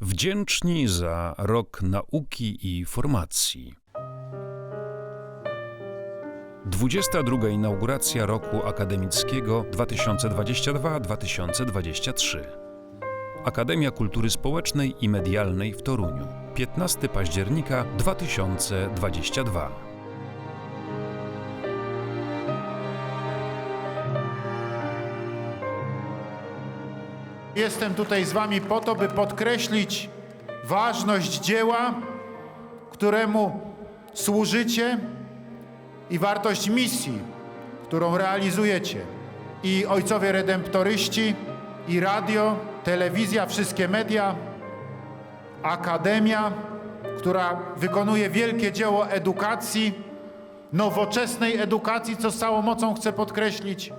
Wdzięczni za rok nauki i formacji. 22. inauguracja roku akademickiego 2022-2023. Akademia Kultury Społecznej i Medialnej w Toruniu. 15 października 2022. Jestem tutaj z Wami po to, by podkreślić ważność dzieła, któremu służycie i wartość misji, którą realizujecie. I ojcowie redemptoryści, i radio, telewizja, wszystkie media, akademia, która wykonuje wielkie dzieło edukacji, nowoczesnej edukacji, co z całą mocą chcę podkreślić,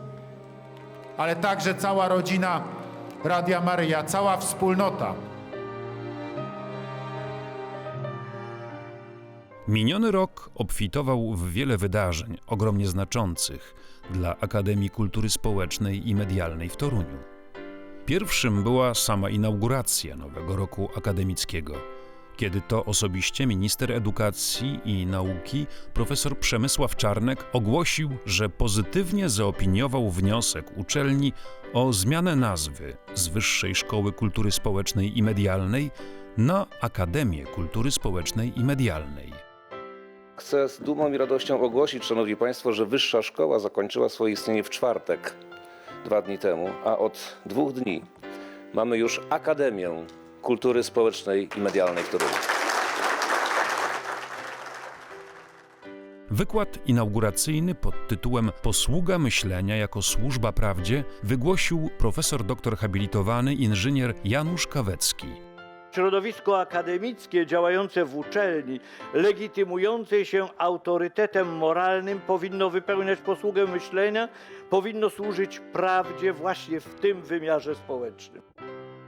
ale także cała rodzina Radia Maryja, cała wspólnota. Miniony rok obfitował w wiele wydarzeń ogromnie znaczących dla Akademii Kultury Społecznej i Medialnej w Toruniu. Pierwszym była sama inauguracja nowego roku akademickiego, kiedy to osobiście minister edukacji i nauki profesor Przemysław Czarnek ogłosił, że pozytywnie zaopiniował wniosek uczelni o zmianę nazwy z Wyższej Szkoły Kultury Społecznej i Medialnej na Akademię Kultury Społecznej i Medialnej. Chcę z dumą i radością ogłosić, Szanowni Państwo, że Wyższa Szkoła zakończyła swoje istnienie w czwartek, dwa dni temu, a od dwóch dni mamy już Akademię Kultury Społecznej i Medialnej w Toruniu. Wykład inauguracyjny pod tytułem Posługa myślenia jako służba prawdzie wygłosił profesor doktor habilitowany inżynier Janusz Kawecki. Środowisko akademickie działające w uczelni, legitymujące się autorytetem moralnym, powinno wypełniać posługę myślenia, powinno służyć prawdzie właśnie w tym wymiarze społecznym.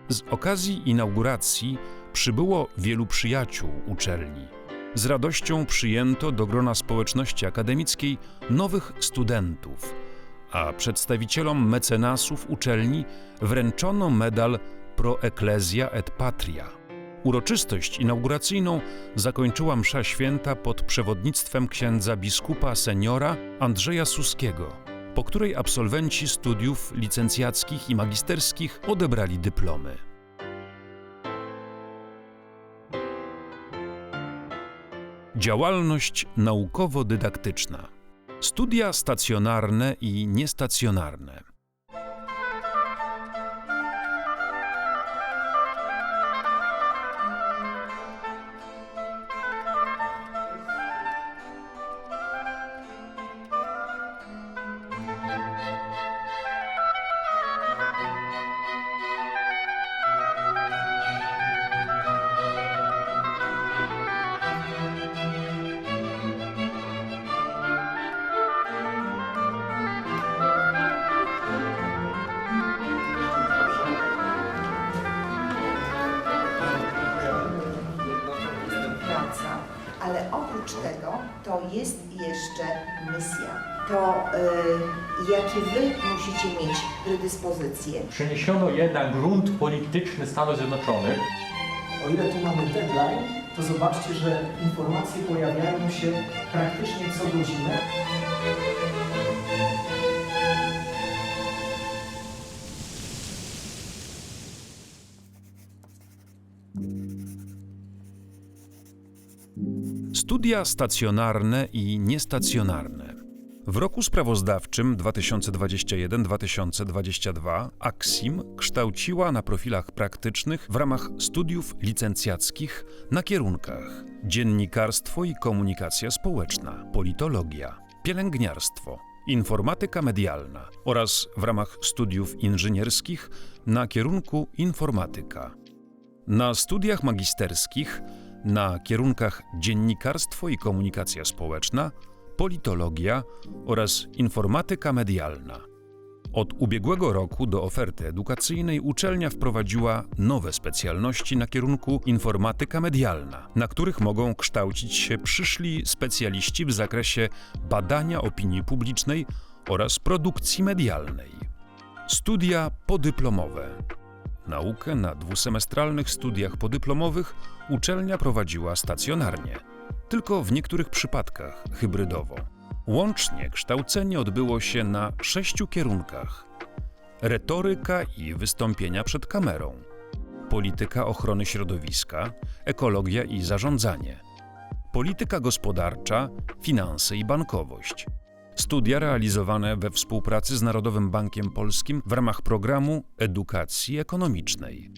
Z okazji inauguracji przybyło wielu przyjaciół uczelni. Z radością przyjęto do grona społeczności akademickiej nowych studentów, a przedstawicielom mecenasów uczelni wręczono medal Pro Ecclesia et Patria. Uroczystość inauguracyjną zakończyła msza święta pod przewodnictwem księdza biskupa seniora Andrzeja Suskiego, po której absolwenci studiów licencjackich i magisterskich odebrali dyplomy. Działalność naukowo-dydaktyczna. Studia stacjonarne i niestacjonarne. Jest jeszcze misja. To y, jakie wy musicie mieć predyspozycje. Przeniesiono jednak grunt polityczny Stanów Zjednoczonych O ile tu mamy deadline, to zobaczcie, że informacje pojawiają się praktycznie co godzinę. Studia stacjonarne i niestacjonarne. W roku sprawozdawczym 2021-2022 AXIM kształciła na profilach praktycznych w ramach studiów licencjackich na kierunkach dziennikarstwo i komunikacja społeczna, politologia, pielęgniarstwo, informatyka medialna oraz w ramach studiów inżynierskich na kierunku informatyka. Na studiach magisterskich na kierunkach dziennikarstwo i komunikacja społeczna, politologia oraz informatyka medialna. Od ubiegłego roku do oferty edukacyjnej uczelnia wprowadziła nowe specjalności na kierunku informatyka medialna, na których mogą kształcić się przyszli specjaliści w zakresie badania opinii publicznej oraz produkcji medialnej. Studia podyplomowe. Naukę na dwusemestralnych studiach podyplomowych uczelnia prowadziła stacjonarnie, tylko w niektórych przypadkach hybrydowo. Łącznie kształcenie odbyło się na sześciu kierunkach: retoryka i wystąpienia przed kamerą, polityka ochrony środowiska, ekologia i zarządzanie, polityka gospodarcza, finanse i bankowość. Studia realizowane we współpracy z Narodowym Bankiem Polskim w ramach programu edukacji ekonomicznej.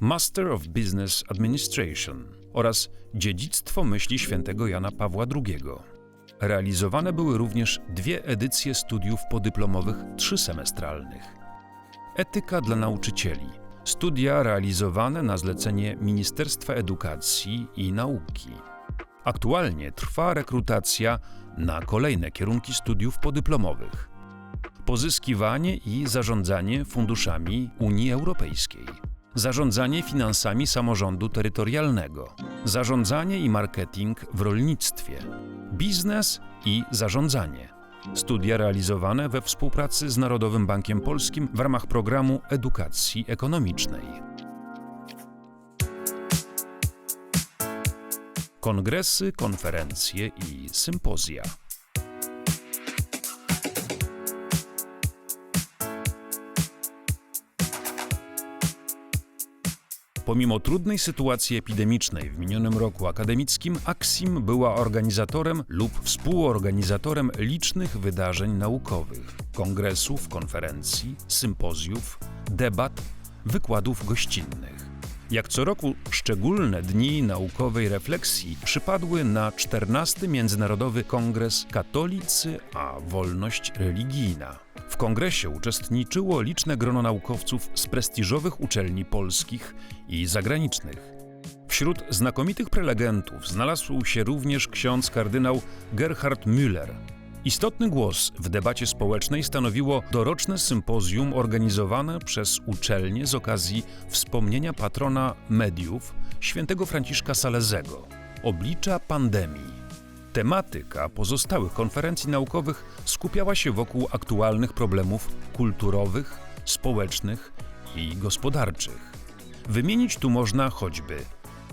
Master of Business Administration oraz Dziedzictwo myśli świętego Jana Pawła II. Realizowane były również dwie edycje studiów podyplomowych trzysemestralnych. Etyka dla nauczycieli. Studia realizowane na zlecenie Ministerstwa Edukacji i Nauki. Aktualnie trwa rekrutacja na kolejne kierunki studiów podyplomowych. Pozyskiwanie i zarządzanie funduszami Unii Europejskiej. Zarządzanie finansami samorządu terytorialnego. Zarządzanie i marketing w rolnictwie. Biznes i zarządzanie. Studia realizowane we współpracy z Narodowym Bankiem Polskim w ramach programu edukacji ekonomicznej. Kongresy, konferencje i sympozja. Pomimo trudnej sytuacji epidemicznej w minionym roku akademickim, Aksim była organizatorem lub współorganizatorem licznych wydarzeń naukowych, kongresów, konferencji, sympozjów, debat, wykładów gościnnych. Jak co roku szczególne dni naukowej refleksji przypadły na 14 Międzynarodowy Kongres Katolicy a Wolność Religijna. W kongresie uczestniczyło liczne grono naukowców z prestiżowych uczelni polskich i zagranicznych. Wśród znakomitych prelegentów znalazł się również ksiądz kardynał Gerhard Müller. Istotny głos w debacie społecznej stanowiło doroczne sympozjum organizowane przez uczelnię z okazji wspomnienia patrona mediów świętego Franciszka Salezego oblicza pandemii. Tematyka pozostałych konferencji naukowych skupiała się wokół aktualnych problemów kulturowych, społecznych i gospodarczych. Wymienić tu można choćby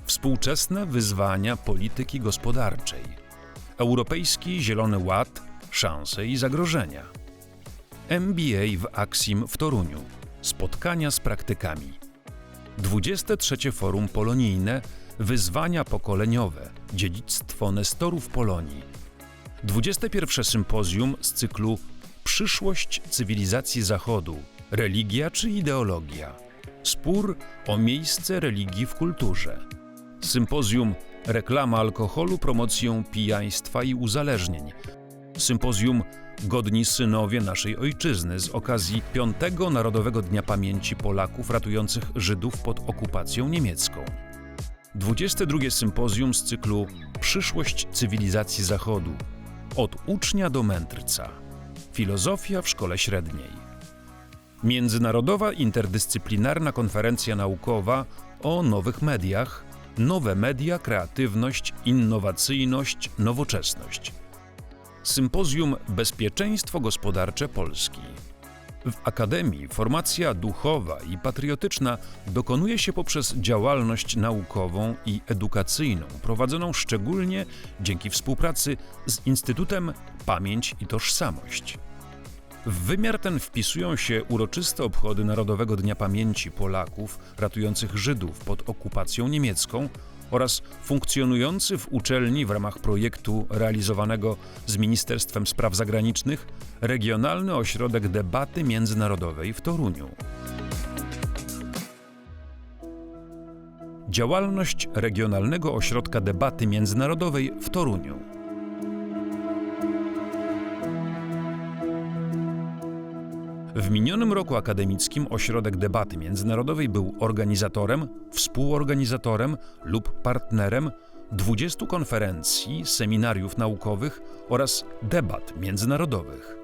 współczesne wyzwania polityki gospodarczej, Europejski Zielony Ład, szanse i zagrożenia, MBA w Aksim w Toruniu, spotkania z praktykami, 23 Forum Polonijne. Wyzwania pokoleniowe, dziedzictwo Nestorów Polonii, 21 sympozjum z cyklu Przyszłość cywilizacji Zachodu. Religia czy ideologia? Spór o miejsce religii w kulturze. Sympozjum. Reklama alkoholu, promocją pijaństwa i uzależnień. Sympozjum Godni synowie naszej ojczyzny z okazji Piątego Narodowego Dnia Pamięci Polaków ratujących Żydów pod okupacją niemiecką. 22 sympozjum z cyklu Przyszłość cywilizacji Zachodu. Od ucznia do mędrca. Filozofia w szkole średniej. Międzynarodowa interdyscyplinarna konferencja naukowa o nowych mediach, nowe media, kreatywność, innowacyjność, nowoczesność. Sympozjum Bezpieczeństwo gospodarcze Polski. W Akademii formacja duchowa i patriotyczna dokonuje się poprzez działalność naukową i edukacyjną, prowadzoną szczególnie dzięki współpracy z Instytutem Pamięć i Tożsamość. W wymiar ten wpisują się uroczyste obchody Narodowego Dnia Pamięci Polaków ratujących Żydów pod okupacją niemiecką oraz funkcjonujący w uczelni w ramach projektu realizowanego z Ministerstwem Spraw Zagranicznych Regionalny Ośrodek Debaty Międzynarodowej w Toruniu. Działalność Regionalnego Ośrodka Debaty Międzynarodowej w Toruniu. W minionym roku akademickim Ośrodek Debaty Międzynarodowej był organizatorem, współorganizatorem lub partnerem 20 konferencji, seminariów naukowych oraz debat międzynarodowych.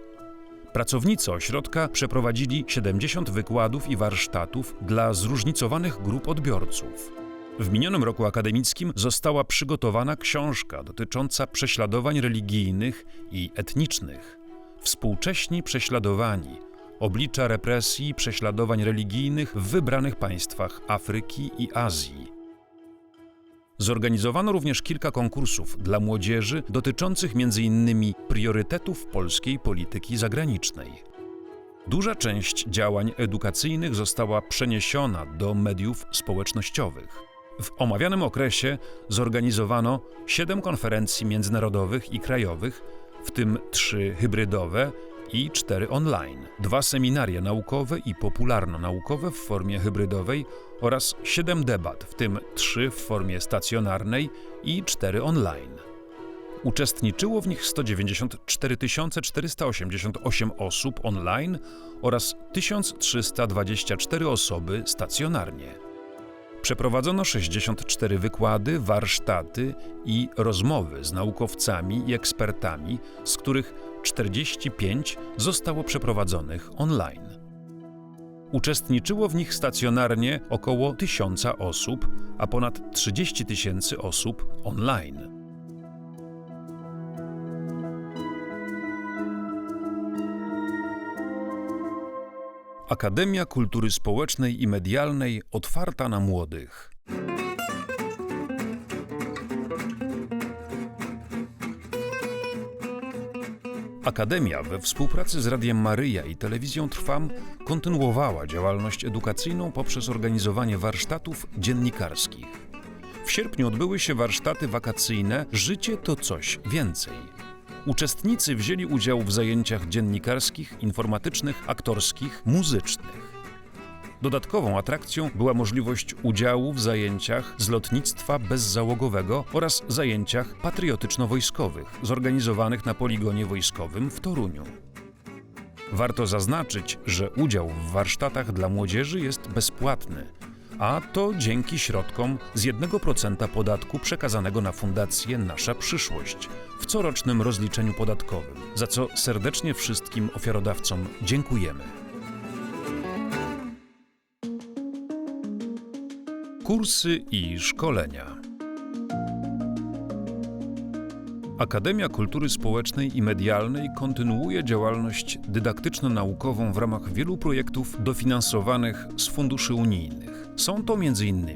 Pracownicy ośrodka przeprowadzili 70 wykładów i warsztatów dla zróżnicowanych grup odbiorców. W minionym roku akademickim została przygotowana książka dotycząca prześladowań religijnych i etnicznych. Współcześni prześladowani oblicza represji i prześladowań religijnych w wybranych państwach Afryki i Azji. Zorganizowano również kilka konkursów dla młodzieży dotyczących m.in. priorytetów polskiej polityki zagranicznej. Duża część działań edukacyjnych została przeniesiona do mediów społecznościowych. W omawianym okresie zorganizowano siedem konferencji międzynarodowych i krajowych, w tym trzy hybrydowe i cztery online, dwa seminaria naukowe i popularno-naukowe w formie hybrydowej oraz siedem debat, w tym trzy w formie stacjonarnej i cztery online. Uczestniczyło w nich 194 488 osób online oraz 1324 osoby stacjonarnie. Przeprowadzono 64 wykłady, warsztaty i rozmowy z naukowcami i ekspertami, z których 45 zostało przeprowadzonych online. Uczestniczyło w nich stacjonarnie około 1000 osób, a ponad 30 tysięcy osób online. Akademia Kultury Społecznej i Medialnej otwarta na młodych. Akademia we współpracy z Radiem Maryja i Telewizją Trwam kontynuowała działalność edukacyjną poprzez organizowanie warsztatów dziennikarskich. W sierpniu odbyły się warsztaty wakacyjne Życie to coś więcej. Uczestnicy wzięli udział w zajęciach dziennikarskich, informatycznych, aktorskich, muzycznych. Dodatkową atrakcją była możliwość udziału w zajęciach z lotnictwa bezzałogowego oraz zajęciach patriotyczno-wojskowych zorganizowanych na poligonie wojskowym w Toruniu. Warto zaznaczyć, że udział w warsztatach dla młodzieży jest bezpłatny, a to dzięki środkom z 1% podatku przekazanego na Fundację Nasza Przyszłość w corocznym rozliczeniu podatkowym, za co serdecznie wszystkim ofiarodawcom dziękujemy. Kursy i szkolenia. Akademia Kultury Społecznej i Medialnej kontynuuje działalność dydaktyczno-naukową w ramach wielu projektów dofinansowanych z funduszy unijnych. Są to m.in.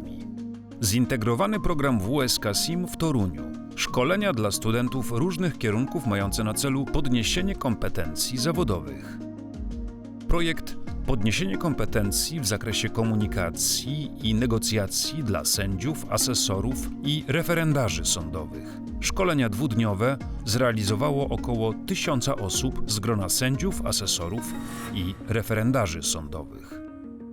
zintegrowany program WSK SIM w Toruniu, szkolenia dla studentów różnych kierunków mające na celu podniesienie kompetencji zawodowych. Projekt Podniesienie kompetencji w zakresie komunikacji i negocjacji dla sędziów, asesorów i referendarzy sądowych. Szkolenia dwudniowe zrealizowało około tysiąca osób z grona sędziów, asesorów i referendarzy sądowych.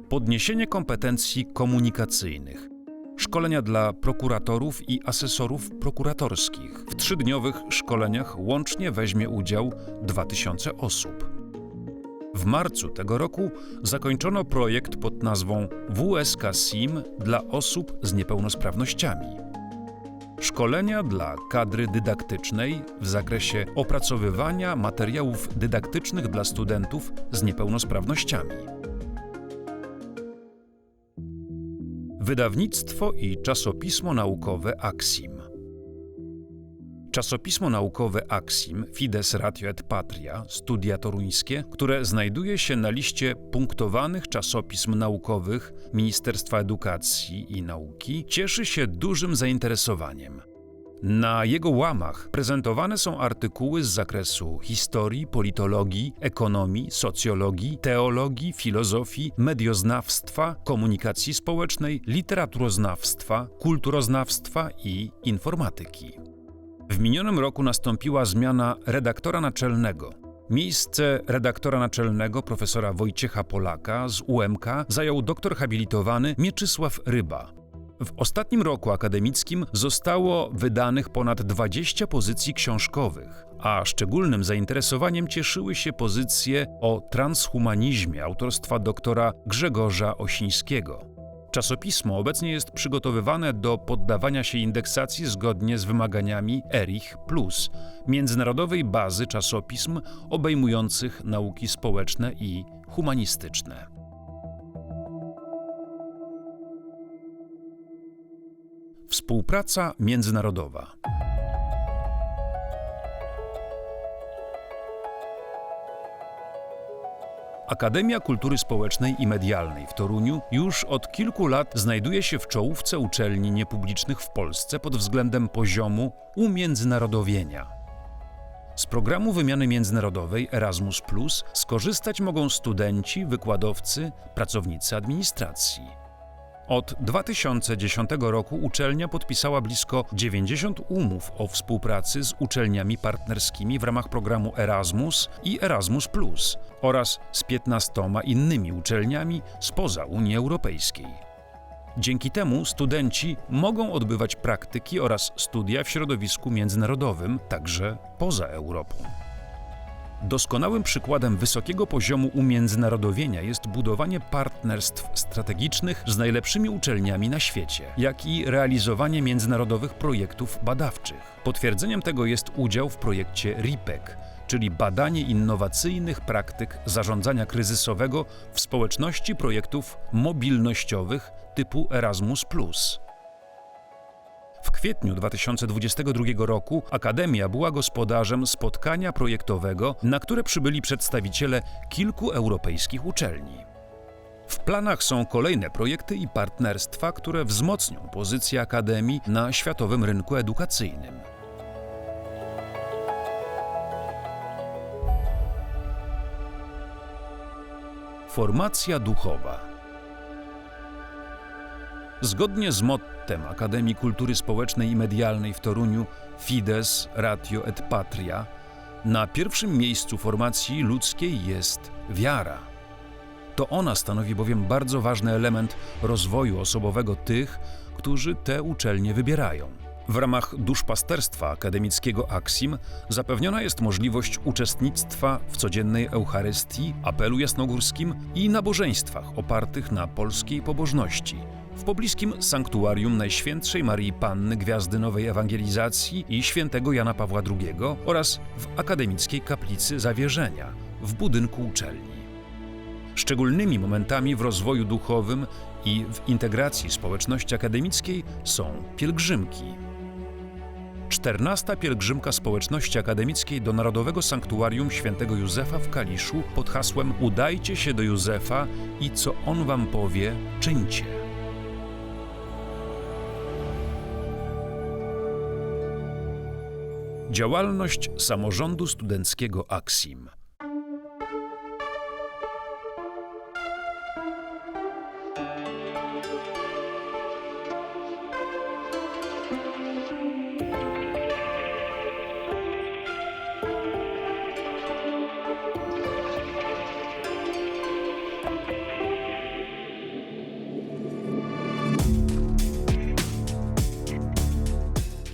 Podniesienie kompetencji komunikacyjnych. Szkolenia dla prokuratorów i asesorów prokuratorskich. W trzydniowych szkoleniach łącznie weźmie udział 2000 osób. W marcu tego roku zakończono projekt pod nazwą WSK SIM dla osób z niepełnosprawnościami. Szkolenia dla kadry dydaktycznej w zakresie opracowywania materiałów dydaktycznych dla studentów z niepełnosprawnościami. Wydawnictwo i czasopismo naukowe Axim. Czasopismo naukowe Axim Fides Ratio et Patria Studia Toruńskie, które znajduje się na liście punktowanych czasopism naukowych Ministerstwa Edukacji i Nauki, cieszy się dużym zainteresowaniem. Na jego łamach prezentowane są artykuły z zakresu historii, politologii, ekonomii, socjologii, teologii, filozofii, medioznawstwa, komunikacji społecznej, literaturoznawstwa, kulturoznawstwa i informatyki. W minionym roku nastąpiła zmiana redaktora naczelnego. Miejsce redaktora naczelnego profesora Wojciecha Polaka z UMK zajął doktor habilitowany Mieczysław Ryba. W ostatnim roku akademickim zostało wydanych ponad 20 pozycji książkowych, a szczególnym zainteresowaniem cieszyły się pozycje o transhumanizmie autorstwa doktora Grzegorza Osińskiego. Czasopismo obecnie jest przygotowywane do poddawania się indeksacji zgodnie z wymaganiami ERICH międzynarodowej bazy czasopism obejmujących nauki społeczne i humanistyczne. Współpraca międzynarodowa. Akademia Kultury Społecznej i Medialnej w Toruniu już od kilku lat znajduje się w czołówce uczelni niepublicznych w Polsce pod względem poziomu umiędzynarodowienia. Z programu wymiany międzynarodowej Erasmus skorzystać mogą studenci, wykładowcy, pracownicy administracji. Od 2010 roku uczelnia podpisała blisko 90 umów o współpracy z uczelniami partnerskimi w ramach programu Erasmus i Erasmus oraz z 15 innymi uczelniami spoza Unii Europejskiej. Dzięki temu studenci mogą odbywać praktyki oraz studia w środowisku międzynarodowym, także poza Europą. Doskonałym przykładem wysokiego poziomu umiędzynarodowienia jest budowanie partnerstw strategicznych z najlepszymi uczelniami na świecie, jak i realizowanie międzynarodowych projektów badawczych. Potwierdzeniem tego jest udział w projekcie RIPEC, czyli badanie innowacyjnych praktyk zarządzania kryzysowego w społeczności projektów mobilnościowych typu Erasmus. W kwietniu 2022 roku Akademia była gospodarzem spotkania projektowego, na które przybyli przedstawiciele kilku europejskich uczelni. W planach są kolejne projekty i partnerstwa, które wzmocnią pozycję Akademii na światowym rynku edukacyjnym. Formacja duchowa. Zgodnie z mottem Akademii Kultury Społecznej i Medialnej w Toruniu Fides Ratio et Patria, na pierwszym miejscu formacji ludzkiej jest wiara. To ona stanowi bowiem bardzo ważny element rozwoju osobowego tych, którzy te uczelnie wybierają. W ramach duszpasterstwa akademickiego Aksim zapewniona jest możliwość uczestnictwa w codziennej Eucharystii, apelu jasnogórskim i nabożeństwach opartych na polskiej pobożności – w pobliskim sanktuarium Najświętszej Marii Panny Gwiazdy Nowej Ewangelizacji i świętego Jana Pawła II oraz w akademickiej kaplicy Zawierzenia w budynku uczelni. Szczególnymi momentami w rozwoju duchowym i w integracji społeczności akademickiej są pielgrzymki. 14. pielgrzymka społeczności akademickiej do Narodowego Sanktuarium Świętego Józefa w Kaliszu pod hasłem Udajcie się do Józefa i co on wam powie, czyńcie. Działalność samorządu studenckiego Aksim.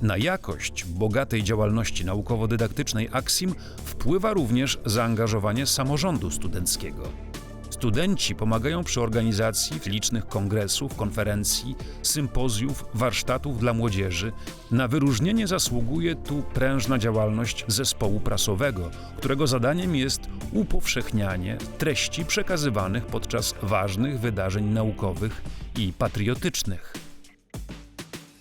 Na jakość bogatej działalności naukowo-dydaktycznej Aksim wpływa również zaangażowanie samorządu studenckiego. Studenci pomagają przy organizacji licznych kongresów, konferencji, sympozjów, warsztatów dla młodzieży. Na wyróżnienie zasługuje tu prężna działalność zespołu prasowego, którego zadaniem jest upowszechnianie treści przekazywanych podczas ważnych wydarzeń naukowych i patriotycznych.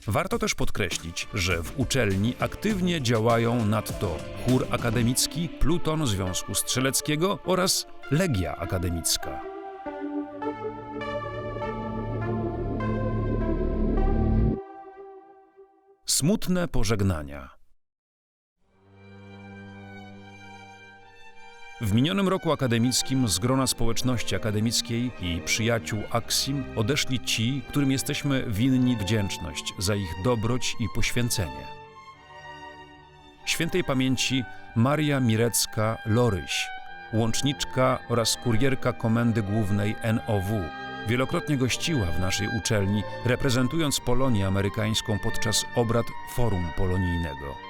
Warto też podkreślić, że w uczelni aktywnie działają nadto chór akademicki, pluton Związku Strzeleckiego oraz Legia Akademicka. Smutne pożegnania. W minionym roku akademickim z grona społeczności akademickiej i przyjaciół Aksim odeszli ci, którym jesteśmy winni wdzięczność za ich dobroć i poświęcenie. Świętej pamięci Maria Mirecka-Loryś, łączniczka oraz kurierka Komendy Głównej NOW, wielokrotnie gościła w naszej uczelni, reprezentując Polonię amerykańską podczas obrad Forum Polonijnego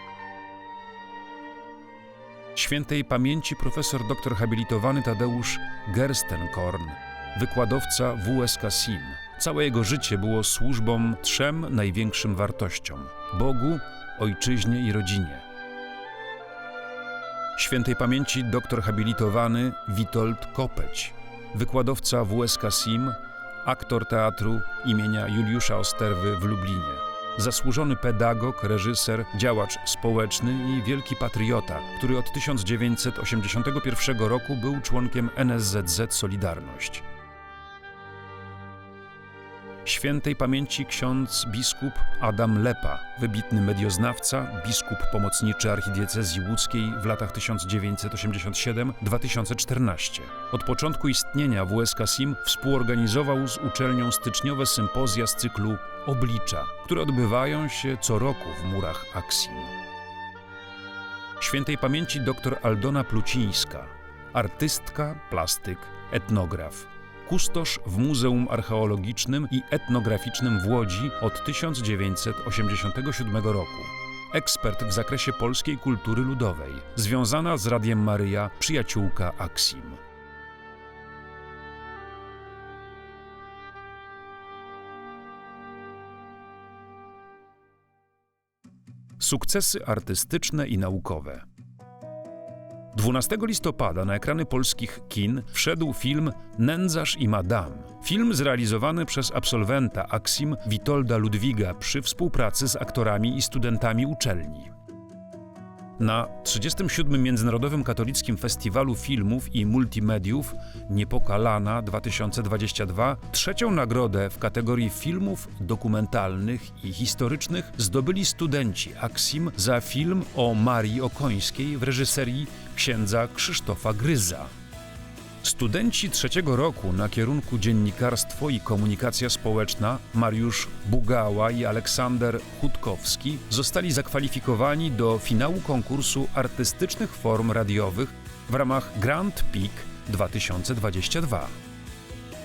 świętej pamięci profesor dr habilitowany Tadeusz Gerstenkorn, wykładowca WSK SIM. Całe jego życie było służbą trzem największym wartościom: Bogu, ojczyźnie i rodzinie. Świętej pamięci dr habilitowany Witold Kopeć, wykładowca WSK SIM, aktor teatru imienia Juliusza Osterwy w Lublinie. Zasłużony pedagog, reżyser, działacz społeczny i wielki patriota, który od 1981 roku był członkiem NSZZ Solidarność. Świętej pamięci ksiądz biskup Adam Lepa, wybitny medioznawca, biskup pomocniczy archidiecezji łódzkiej w latach 1987-2014. Od początku istnienia WSK SIM współorganizował z uczelnią styczniowe sympozja z cyklu Oblicza, które odbywają się co roku w murach Aksim. Świętej pamięci dr Aldona Plucińska, artystka, plastyk, etnograf, kustosz w Muzeum Archeologicznym i Etnograficznym w Łodzi od 1987 roku. Ekspert w zakresie polskiej kultury ludowej, związana z Radiem Maryja, przyjaciółka Aksim. Sukcesy artystyczne i naukowe. 12 listopada na ekrany polskich kin wszedł film Nędzarz i Madame. Film zrealizowany przez absolwenta Aksim Witolda Ludwiga przy współpracy z aktorami i studentami uczelni. Na 37. Międzynarodowym Katolickim Festiwalu Filmów i Multimediów Niepokalana 2022 trzecią nagrodę w kategorii filmów dokumentalnych i historycznych zdobyli studenci Aksim za film o Marii Okońskiej w reżyserii księdza Krzysztofa Gryza. Studenci trzeciego roku na kierunku Dziennikarstwo i Komunikacja Społeczna Mariusz Bugała i Aleksander Chutkowski zostali zakwalifikowani do finału konkursu artystycznych form radiowych w ramach Grand Peak 2022.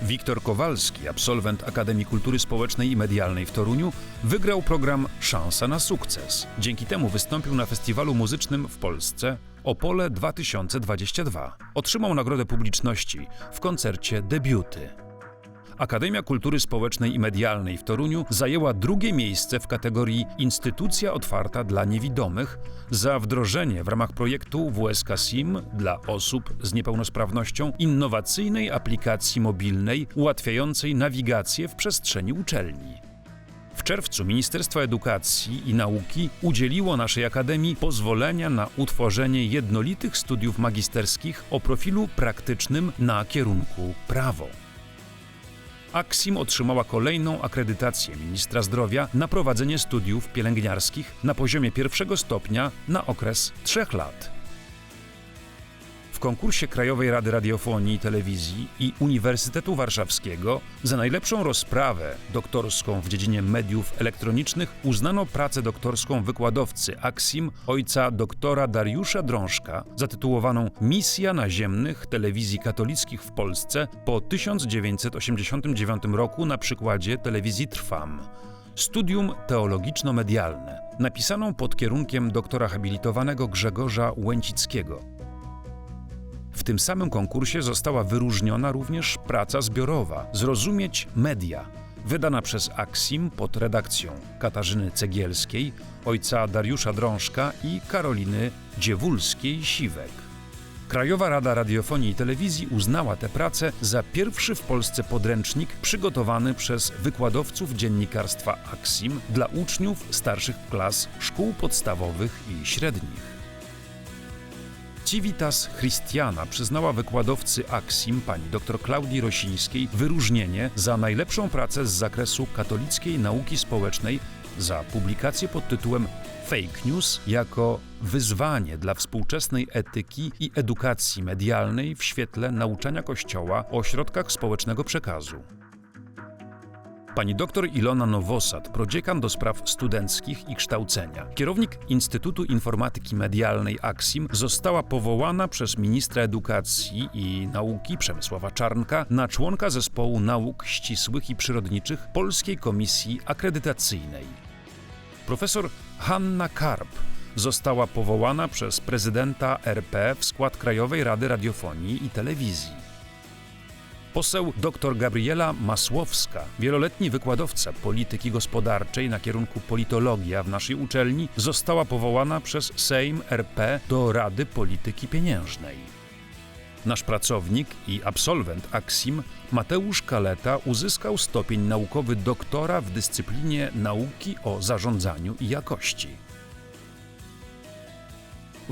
Wiktor Kowalski, absolwent Akademii Kultury Społecznej i Medialnej w Toruniu, wygrał program Szansa na sukces. Dzięki temu wystąpił na festiwalu muzycznym w Polsce Opole 2022. Otrzymał nagrodę publiczności w koncercie Debiuty. Akademia Kultury Społecznej i Medialnej w Toruniu zajęła drugie miejsce w kategorii Instytucja otwarta dla niewidomych za wdrożenie w ramach projektu WSK SIM dla osób z niepełnosprawnością innowacyjnej aplikacji mobilnej ułatwiającej nawigację w przestrzeni uczelni. Czerwcu Ministerstwo Edukacji i Nauki udzieliło naszej Akademii pozwolenia na utworzenie jednolitych studiów magisterskich o profilu praktycznym na kierunku prawo. Aksim otrzymała kolejną akredytację ministra zdrowia na prowadzenie studiów pielęgniarskich na poziomie pierwszego stopnia na okres trzech lat. W konkursie Krajowej Rady Radiofonii i Telewizji i Uniwersytetu Warszawskiego za najlepszą rozprawę doktorską w dziedzinie mediów elektronicznych uznano pracę doktorską wykładowcy Aksim ojca doktora Dariusza Drążka zatytułowaną Misja naziemnych telewizji katolickich w Polsce po 1989 roku na przykładzie telewizji Trwam. Studium teologiczno-medialne, napisaną pod kierunkiem doktora habilitowanego Grzegorza Łęcickiego. W tym samym konkursie została wyróżniona również praca zbiorowa Zrozumieć Media, wydana przez Aksim pod redakcją Katarzyny Cegielskiej, ojca Dariusza Drążka i Karoliny Dziewulskiej-Siwek. Krajowa Rada Radiofonii i Telewizji uznała tę pracę za pierwszy w Polsce podręcznik przygotowany przez wykładowców dziennikarstwa Aksim dla uczniów starszych klas szkół podstawowych i średnich. Civitas Christiana przyznała wykładowcy Aksim pani dr Klaudii Rosińskiej wyróżnienie za najlepszą pracę z zakresu katolickiej nauki społecznej za publikację pod tytułem Fake News jako wyzwanie dla współczesnej etyki i edukacji medialnej w świetle nauczania Kościoła o środkach społecznego przekazu. Pani dr Ilona Nowosad, prodziekan do spraw studenckich i kształcenia, kierownik Instytutu Informatyki Medialnej Aksim, została powołana przez ministra edukacji i nauki Przemysława Czarnka na członka zespołu nauk ścisłych i przyrodniczych Polskiej Komisji Akredytacyjnej. Profesor Hanna Karp została powołana przez prezydenta RP w skład Krajowej Rady Radiofonii i Telewizji. Poseł dr Gabriela Masłowska, wieloletni wykładowca polityki gospodarczej na kierunku politologia w naszej uczelni, została powołana przez Sejm RP do Rady Polityki Pieniężnej. Nasz pracownik i absolwent Aksim Mateusz Kaleta uzyskał stopień naukowy doktora w dyscyplinie nauki o zarządzaniu i jakości.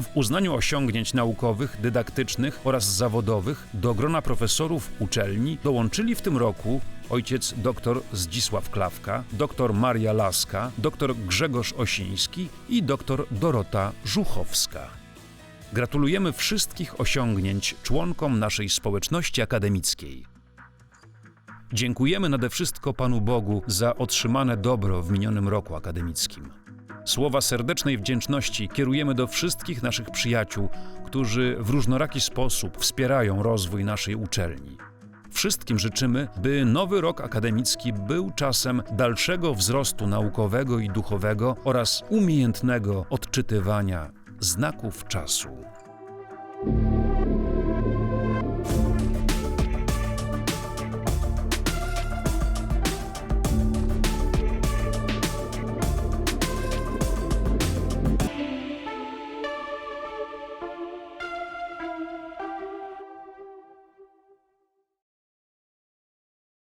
W uznaniu osiągnięć naukowych, dydaktycznych oraz zawodowych do grona profesorów uczelni dołączyli w tym roku ojciec dr Zdzisław Klawka, dr Maria Laska, dr Grzegorz Osiński i dr Dorota Żuchowska. Gratulujemy wszystkich osiągnięć członkom naszej społeczności akademickiej. Dziękujemy nade wszystko Panu Bogu za otrzymane dobro w minionym roku akademickim. Słowa serdecznej wdzięczności kierujemy do wszystkich naszych przyjaciół, którzy w różnoraki sposób wspierają rozwój naszej uczelni. Wszystkim życzymy, by nowy rok akademicki był czasem dalszego wzrostu naukowego i duchowego oraz umiejętnego odczytywania znaków czasu.